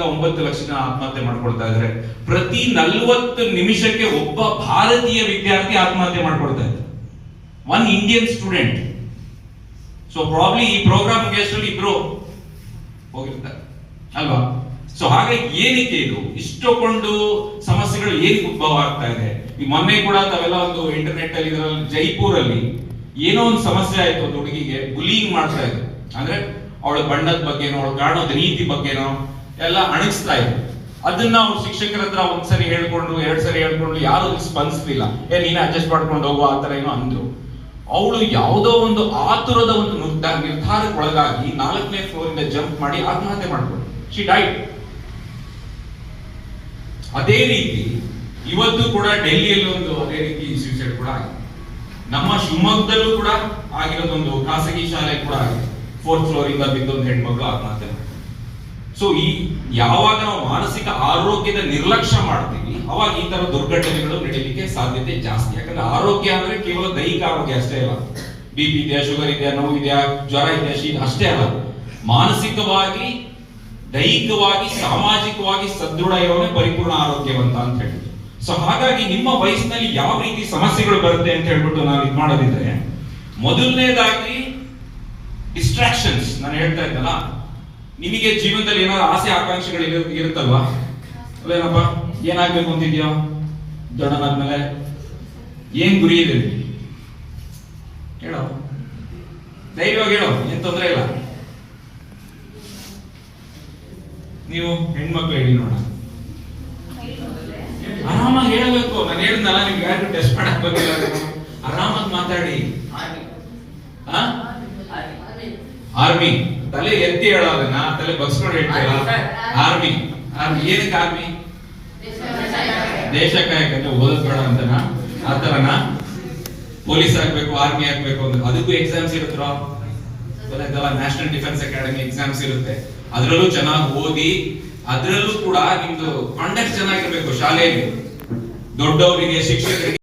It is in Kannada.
ಒಂಬತ್ತು ಲಕ್ಷ ಜನ ಆತ್ಮಹತ್ಯೆ ಮಾಡ್ಕೊಳ್ತಾ ಇದ್ದಾರೆ ಪ್ರತಿ ನಲ್ವತ್ತು ನಿಮಿಷಕ್ಕೆ ಒಬ್ಬ ಭಾರತೀಯ ವಿದ್ಯಾರ್ಥಿ ಆತ್ಮಹತ್ಯೆ ಮಾಡ್ಕೊಳ್ತಾ ಇದ್ದಾರೆ one Indian student so probably ಈ ಪ್ರೋಗ್ರಾಮ್ ಗೆಸ್ಟಲ್ಲಿ ಇಬ್ರು ಹೋಗಿರ್ತಾರೆ. ಅಲ್ವಾ? ಸೊ ಹಾಗಾಗಿ ಏನಕ್ಕೆ ಇದು? ಇಷ್ಟೊಂದು ಸಮಸ್ಯೆಗಳು ಏನ್ ಉದ್ಭವ ಆಗ್ತಾ ಇದೆ? ಈ ಮೊನ್ನೆ ಕೂಡ ತಾವೆಲ್ಲ ಒಂದು ಇಂಟರ್ನೆಟ್ ಅಲ್ಲಿ ಜೈಪುರಲ್ಲಿ ಏನೋ ಒಂದು ಸಮಸ್ಯೆ ಆಯ್ತು ಒಂದು ಹುಡುಗಿಗೆ ಬುಲಿಂಗ್ ಮಾಡ್ತಾ ಇದ್ರು. ಅಂದ್ರೆ ಅವಳ ಬಣ್ಣದ ಬಗ್ಗೆನೋ, ಅವಳು ಕಾಣೋದ್ ರೀತಿ ಬಗ್ಗೆನೋ ಎಲ್ಲ ಅಣಿಸ್ತಾ ಇದ್ರು. ಅದನ್ನ ಅವ್ರು ಶಿಕ್ಷಕರ ಹತ್ರ ಒಂದ್ಸರಿ ಹೇಳ್ಕೊಂಡು ಎರಡ್ ಸರಿ ಹೇಳ್ಕೊಂಡು ಯಾರು ಸ್ಪಂದಿಸ್ಲಿಲ್ಲ. ಏ, ನೀನೇ ಅಡ್ಜಸ್ಟ್ ಮಾಡ್ಕೊಂಡು ಹೋಗುವ ಆ ತರ ಏನೋ ಅಂದ್ರು. ಅವಳು ಯಾವುದೋ ಒಂದು ಆತುರದ ಒಂದು ನಿರ್ಧಾರ ನಿರ್ಧಾರಕ್ಕೊಳಗಾಗಿ ನಾಲ್ಕನೇ ಫ್ಲೋರ್ ಇಂದ ಜಂಪ್ ಮಾಡಿ ಆತ್ಮಹತ್ಯೆ ಮಾಡ್ಕೊಂಡು ಶಿ ಡೈಟ್ ಅದೇ ರೀತಿ ಇವತ್ತು ಕೂಡ ಡೆಲ್ಲಿಯಲ್ಲಿ ಒಂದು ಅದೇ ರೀತಿ ಸೂಸೈಡ್ ಕೂಡ ಆಗಿದೆ. ನಮ್ಮ ಶಿವಮೊಗ್ಗದಲ್ಲೂ ಕೂಡ ಆಗಿರೋದೊಂದು ಖಾಸಗಿ ಶಾಲೆ ಕೂಡ ಆಗಿದೆ. ಫೋರ್ತ್ ಫ್ಲೋರ್ ಇಂದ ಬಿದ್ದೊಂದು ಹೆಣ್ಮಗಳು ಆತ್ಮಹತ್ಯೆ ಮಾಡ್ಕೊಂಡ್ರು. ಸೊ ಈ ಯಾವಾಗ ನಾವು ಮಾನಸಿಕ ಆರೋಗ್ಯದ ನಿರ್ಲಕ್ಷ್ಯ ಮಾಡ್ತೀವಿ, ಅವಾಗ ಈ ತರ ದುರ್ಘಟನೆಗಳು ನಡೀಲಿಕ್ಕೆ ಸಾಧ್ಯತೆ ಜಾಸ್ತಿ. ಯಾಕಂದ್ರೆ ಆರೋಗ್ಯ ಅಂದ್ರೆ ಕೇವಲ ದೈಹಿಕ ಆರೋಗ್ಯ ಅಷ್ಟೇ ಅಲ್ಲ. ಬಿ ಪಿ ಇದೆಯಾ ಶುಗರ್ ಇದೆಯಾ, ನೋವು ಇದೆಯಾ, ಜ್ವರ ಇದೆಯಾ, ಶೀತ ಅಷ್ಟೇ ಅಲ್ಲ. ಮಾನಸಿಕವಾಗಿ, ದೈಹಿಕವಾಗಿ, ಸಾಮಾಜಿಕವಾಗಿ ಸದೃಢ ಇರೋನೇ ಪರಿಪೂರ್ಣ ಆರೋಗ್ಯವಂತ ಅಂತ ಹೇಳಿ. ಸೊ ಹಾಗಾಗಿ ನಿಮ್ಮ ವಯಸ್ಸಿನಲ್ಲಿ ಯಾವ ರೀತಿ ಸಮಸ್ಯೆಗಳು ಬರುತ್ತೆ ಅಂತ ಹೇಳ್ಬಿಟ್ಟು ನಾವು ಇದು ಮಾಡೋದಿದ್ರೆ, ಮೊದಲನೇದಾಗಿ ಡಿಸ್ಟ್ರಾಕ್ಷನ್ಸ್ ನಾನು ಹೇಳ್ತಾ ಇದ್ದಲ್ಲ ನಿಮಗೆ ಜೀವನದಲ್ಲಿ ಏನಾದ್ರು ಆಸೆ ಆಕಾಂಕ್ಷೆಗಳು ಇರು- ಇರುತ್ತಲ್ವಾ? ಅಲ್ಲೇನಪ್ಪ ಏನಾಗ್ಬೇಕು ಅಂತಿದ್ಯೋ? ದೊಡ್ಡನಾದ್ಮೇಲೆ ಏನ್ ಗುರಿ ಇದೆ ಹೇಳೋ. ಧೈರ್ಯವಾಗಿ ಹೇಳೋ ಏನ್ ತೊಂದರೆ ಇಲ್ಲ. ನೀವು ಹೆಣ್ಮಕ್ಳು ಹೇಳಿ ನೋಡ ಆರಾಮಾಗಿ ಹೇಳಬೇಕು. ನಾನು ಹೇಳಿದ್ನಲ್ಲ ನಿಮ್ಗೆ ಯಾರು ಟೆಸ್ಟ್ ಮಾಡಕ್ ಬಂದಿಲ್ಲ. ಆರಾಮಾಗಿ ಮಾತಾಡಿ? ಆರ್ಮಿ ತಲೆ ಎತ್ತಿ ಹೇಳೋದನ್ನ ತಲೆ ಬಗ್ಸ್ಕೊಂಡು ಹೇಳ್ತೀರಾ ಆರ್ಮಿ. ಆರ್ಮಿ. ಏನಕ್ಕೆ ಆರ್ಮಿ? ದೇಶ ಕಾಯಕಂದ್ರೆ ಓದಿಸ್ಬೇಡ ಬೇಡ ಅಂತನಾ? ಆ ತರನ? ಪೊಲೀಸ್ ಆಗ್ಬೇಕು ಆರ್ಮಿ ಆಗ್ಬೇಕು ಅಂತ ಅದಕ್ಕೂ ಎಕ್ಸಾಮ್ಸ್ ಇರುತ್ತಾ ಗೊತ್ತಾಯ್ತಲ್ಲ? ನ್ಯಾಷನಲ್ ಡಿಫೆನ್ಸ್ ಅಕಾಡೆಮಿ ಎಕ್ಸಾಮ್ಸ್ ಇರುತ್ತೆ. ಅದರಲ್ಲೂ ಚೆನ್ನಾಗಿ ಓದಿ ಅದರಲ್ಲೂ ಕೂಡ ನಿಮ್ದು ಕಂಡಕ್ಟ್ ಚೆನ್ನಾಗಿರ್ಬೇಕು ಶಾಲೆಯಲ್ಲಿ. ದೊಡ್ಡವರಿಗೆ ಶಿಕ್ಷಕರಿಗೆ.